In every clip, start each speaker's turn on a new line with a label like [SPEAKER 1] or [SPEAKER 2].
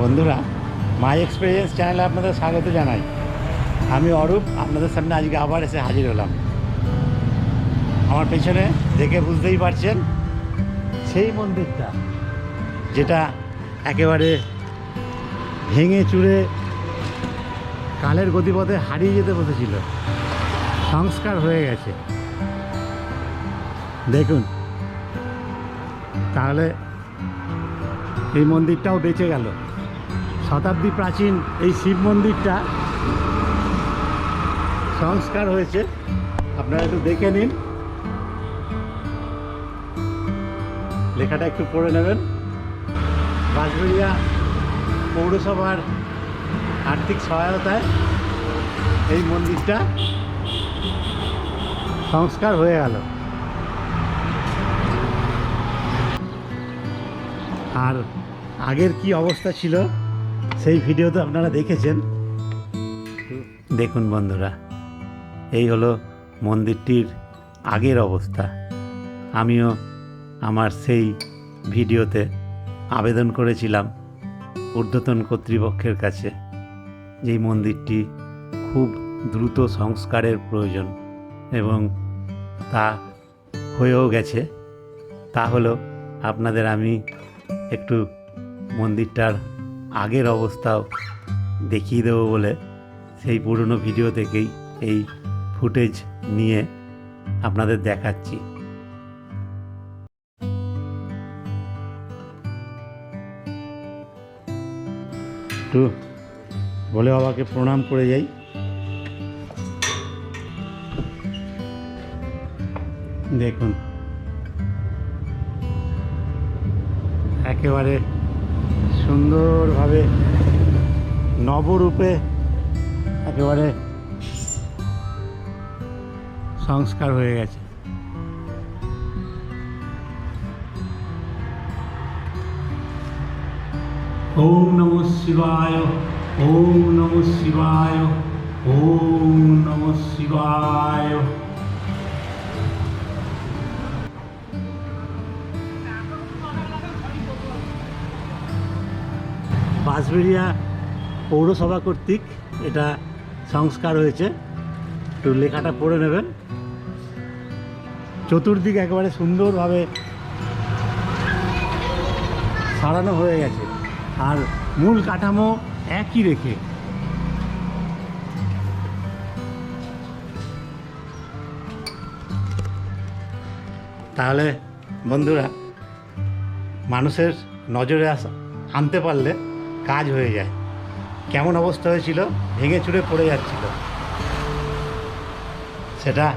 [SPEAKER 1] বন্ধুরা মাই এক্সপিরিয়েন্স চ্যানেলে আপনাদের স্বাগত জানাই। আমি অরূপ, আপনাদের সামনে আজকে আবার এসে হাজির হলাম। আমার পেছনে দেখে বুঝতেই পারছেন, সেই মন্দিরটা, যেটা একেবারে ভেঙে চুড়ে কালের গতিপথে হারিয়ে যেতে বসেছিল। সংস্কার হয়ে গেছে। দেখুন, তাহলে এই মন্দিরটাও বেঁচে গেল। শতাব্দী প্রাচীন এই শিব মন্দিরটা সংস্কার হয়েছে। আপনারা একটু দেখে নিন। লেখাটা একটু পড়ে নেবেন। বাঁশবেড়িয়া পৌরসভার আর্থিক সহায়তায় এই মন্দিরটা সংস্কার হয়ে গেল। আর আগের কি অবস্থা ছিল? সেই ভিডিও তো আপনারা দেখেছেন। দেখুন বন্ধুরা, এই হলো মন্দিরটির আগের অবস্থা। আমিও আমার সেই ভিডিওতে আবেদন করেছিলাম ঊর্ধ্বতন কর্তৃপক্ষের কাছে যে মন্দিরটি খুব দ্রুত সংস্কারের প্রয়োজন এবং তা হয়েও গেছে। তা হলো আপনাদের আমি একটু মন্দিরটার আগের অবস্থাও দেখিয়ে দেবো বলে সেই পুরনো ভিডিও থেকেই এই ফুটেজ নিয়ে আপনাদের দেখাচ্ছি। একটু বলে বাবাকে প্রণাম করে যাই। দেখুন। একেবারে সুন্দরভাবে নবরূপে একেবারে সংস্কার হয়ে গেছে। ওম নম শিবায়, ওম নম শিবায়, ওম নম শিবায়। বাঁশবেড়িয়া পৌরসভা কর্তৃক এটা সংস্কার হয়েছে। একটু লেখাটা পড়ে নেবেন। চতুর্দিক একেবারে সুন্দরভাবে সারানো হয়ে গেছে। আর মূল কাঠামো একই রেখে। তাহলে বন্ধুরা, মানুষের নজরে আসা আনতে পারলে কাজ হয়ে যায়। কেমন অবস্থা হয়েছিল? ভেঙে চুরে পড়ে যাচ্ছিল। সেটা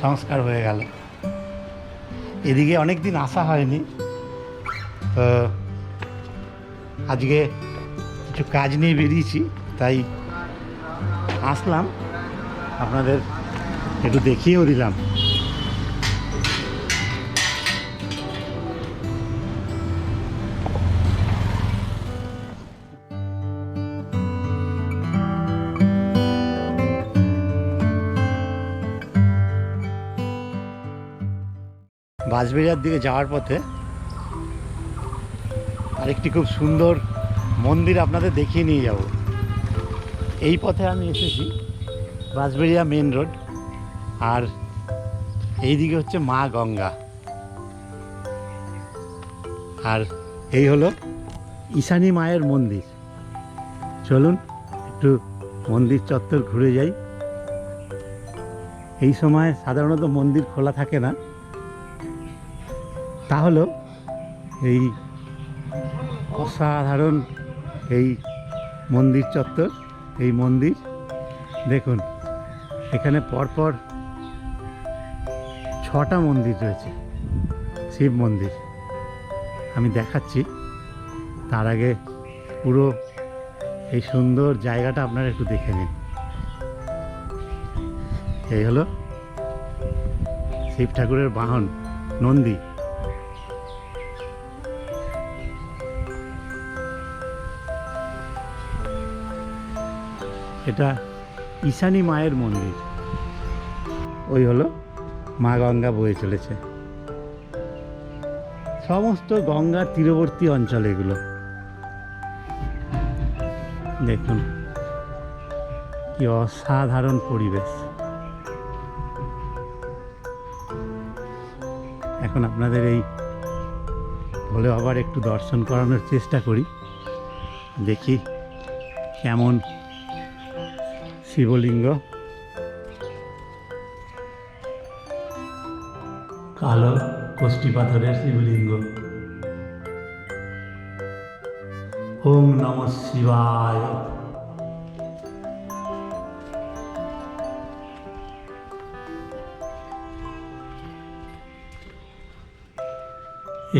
[SPEAKER 1] সংস্কার হয়ে গেল। এদিকে অনেক দিন আসা হয়নি। তো আজকে কিছু কাজ নিয়ে বেরিয়েছি, তাই আসলাম। আপনাদের একটু দেখিয়েও দিলাম। বাঁশবেড়িয়ার দিকে যাওয়ার পথে আরেকটি খুব সুন্দর মন্দির আপনাদের দেখিয়ে নিয়ে যাব। এই পথে আমি এসেছি, বাঁশবেড়িয়া মেন রোড, আর এই দিকে হচ্ছে মা গঙ্গা। আর এই হলো ঈশানী মায়ের মন্দির। চলুন, একটু মন্দির চত্বর ঘুরে যাই। এই সময় সাধারণত মন্দির খোলা থাকে না। তা হলো এই অসাধারণ এই মন্দির চত্বর, এই মন্দির। দেখুন, এখানে পরপর ছটা মন্দির রয়েছে, শিব মন্দির। আমি দেখাচ্ছি, তার আগে পুরো এই সুন্দর জায়গাটা আপনারা একটু দেখে নিন। এই হলো শিব ঠাকুরের বাহন নন্দী। এটা ঈশানী মায়ের মন্দির। ওই হলো মা গঙ্গা বয়ে চলেছে। সমস্ত গঙ্গার তীরবর্তী অঞ্চল এগুলো। দেখুন, কি অসাধারণ পরিবেশ। এখন আপনাদের এই ভোলে আবার একটু দর্শন করানোর চেষ্টা করি। দেখি কেমন শিবলিঙ্গ। কালো কোষ্ঠী পাথরের শিবলিঙ্গ। ওম নম শিবায়।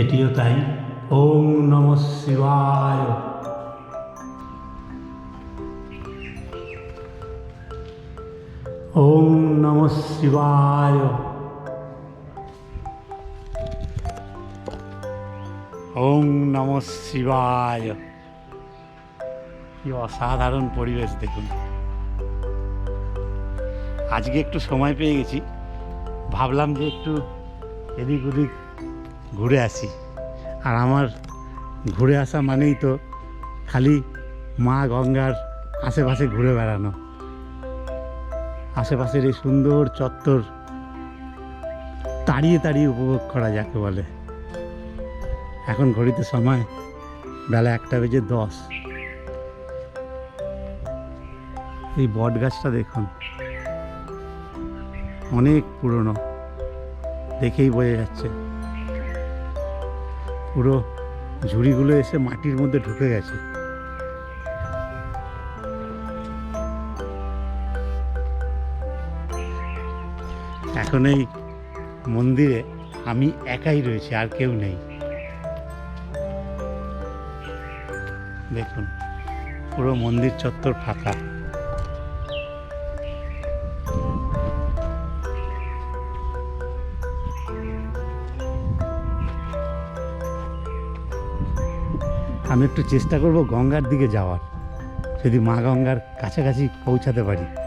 [SPEAKER 1] এটিও তাই। ওম নম শিবায়। ওম নম শিবায়। ওম নম শিবায়। কি অসাধারণ পরিবেশ, দেখুন। আজকে একটু সময় পেয়ে গেছি। ভাবলাম যে একটু এদিক ওদিক ঘুরে আসি। আর আমার ঘুরে আসা মানেই তো খালি মা গঙ্গার আশেপাশে ঘুরে বেড়ানো। আশেপাশের এই সুন্দর চত্বর তাড়িয়ে তাড়িয়ে উপভোগ করা যাকে বলে। এখন ঘড়িতে সময়, বেলা একটা বেজে দশ। এই বট গাছটা দেখুন, অনেক পুরনো, দেখেই বোঝা যাচ্ছে। পুরো ঝুড়িগুলো এসে মাটির মধ্যে ঢুকে গেছে। এই মন্দিরে আমি একাই রয়েছি, আর কেউ নেই। দেখুন, পুরো মন্দির চত্বর ফাঁকা। আমি একটু চেষ্টা করব গঙ্গার দিকে যাওয়ার, যদি মা গঙ্গার কাছাকাছি পৌঁছাতে পারি।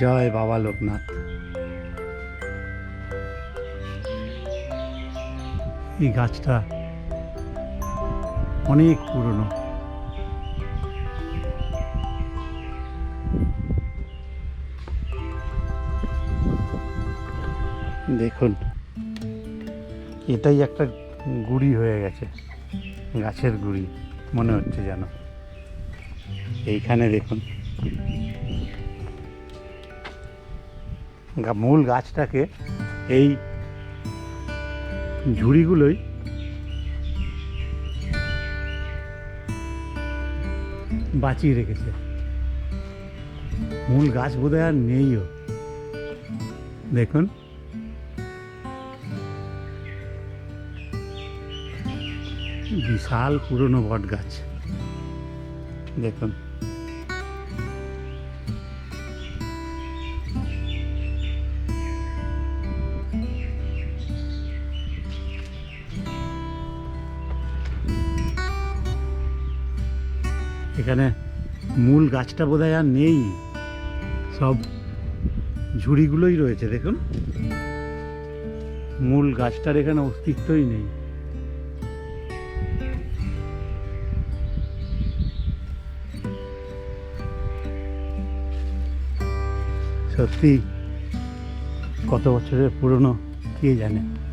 [SPEAKER 1] জয় বাবা লোকনাথ। এই গাছটা অনেক পুরনো। দেখুন, এটাই একটা গুড়ি হয়ে গেছে, গাছের গুড়ি, মনে হচ্ছে যেন। এইখানে দেখুন মূল গাছটাকে এই ঝুড়িগুলোই বাঁচিয়ে রেখেছে। মূল গাছ বোধহয় আর নেইও দেখুন। বিশাল পুরনো বট গাছ দেখুন। এখানে মূল গাছটা বোধহয় আর নেই। সব ঝুড়িগুলোই রয়েছে, দেখুন। মূল গাছটার এখানে অস্তিত্বই নেই। সত্যি, কত বছরের পুরনো, কে জানে?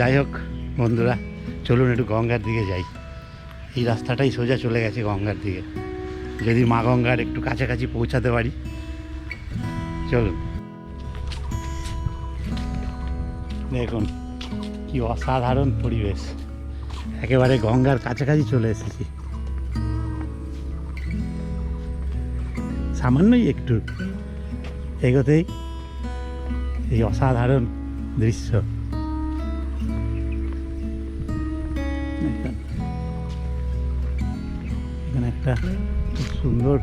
[SPEAKER 1] যাই হোক, বন্ধুরা, চলুন একটু গঙ্গার দিকে যাই। এই রাস্তাটাই সোজা চলে গেছে গঙ্গার দিকে। যদি মা গঙ্গার একটু কাছাকাছি পৌঁছাতে পারি, চলুন। দেখুন, কি অসাধারণ পরিবেশ। একেবারে গঙ্গার কাছাকাছি চলে এসেছি। সামান্যই একটু এগোতেই এই অসাধারণ দৃশ্য। এখানে একটা খুব সুন্দর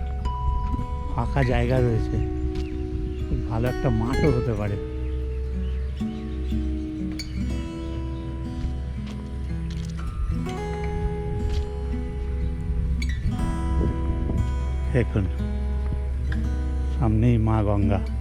[SPEAKER 1] ফাঁকা জায়গা রয়েছে। খুব ভালো একটা মাঠও হতে পারে। এখন সামনেই মা গঙ্গা।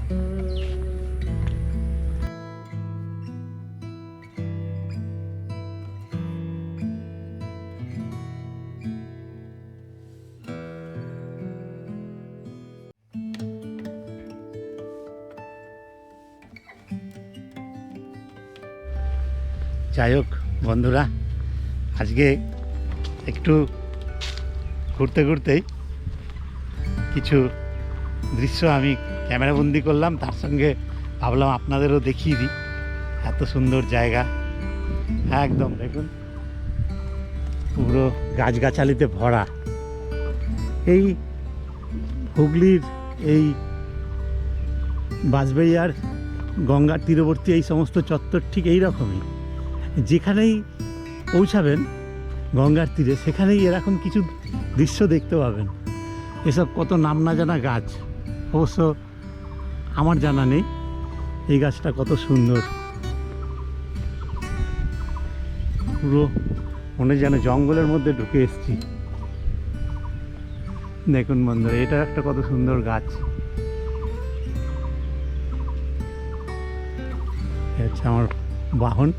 [SPEAKER 1] যাই হোক, বন্ধুরা, আজকে একটু ঘুরতে ঘুরতেই কিছু দৃশ্য আমি ক্যামেরাবন্দি করলাম, তার সঙ্গে ভাবলাম আপনাদেরও দেখিয়ে দিই। এত সুন্দর জায়গা। একদম, দেখুন। পুরো গাছগাছালিতে ভরা। এই হুগলির এই বাজবেইয়ার গঙ্গার তীরবর্তী এই সমস্ত চত্বর ঠিক এই রকমই। যেখানেই পৌঁছাবেন, গঙ্গার তীরে, সেখানেই এরকম কিছু দৃশ্য দেখতে পাবেন। এসব কত নাম না জানা গাছ। অবশ্য আমার জানা নেই এই গাছটা কত সুন্দর। পুরো মনে যেন জঙ্গলের মধ্যে ঢুকে এসেছি। দেখুন বন্ধুরা, এটা একটা কত সুন্দর গাছ। হচ্ছে আমার বাহন।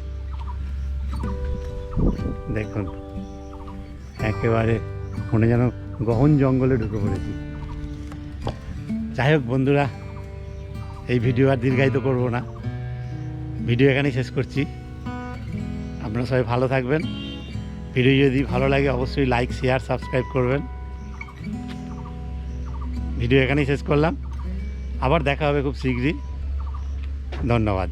[SPEAKER 1] দেখুন। একেবারে মনে যেন গহন জঙ্গলে ঢুকে পড়েছি। যাই হোক বন্ধুরা, এই ভিডিও আর দীর্ঘায়িত করব না। ভিডিও এখানেই শেষ করছি। আপনারা সবাই ভালো থাকবেন। ভিডিও যদি ভালো লাগে, অবশ্যই লাইক শেয়ার সাবস্ক্রাইব করবেন। ভিডিও এখানেই শেষ করলাম। আবার দেখা হবে খুব শীঘ্রই। ধন্যবাদ।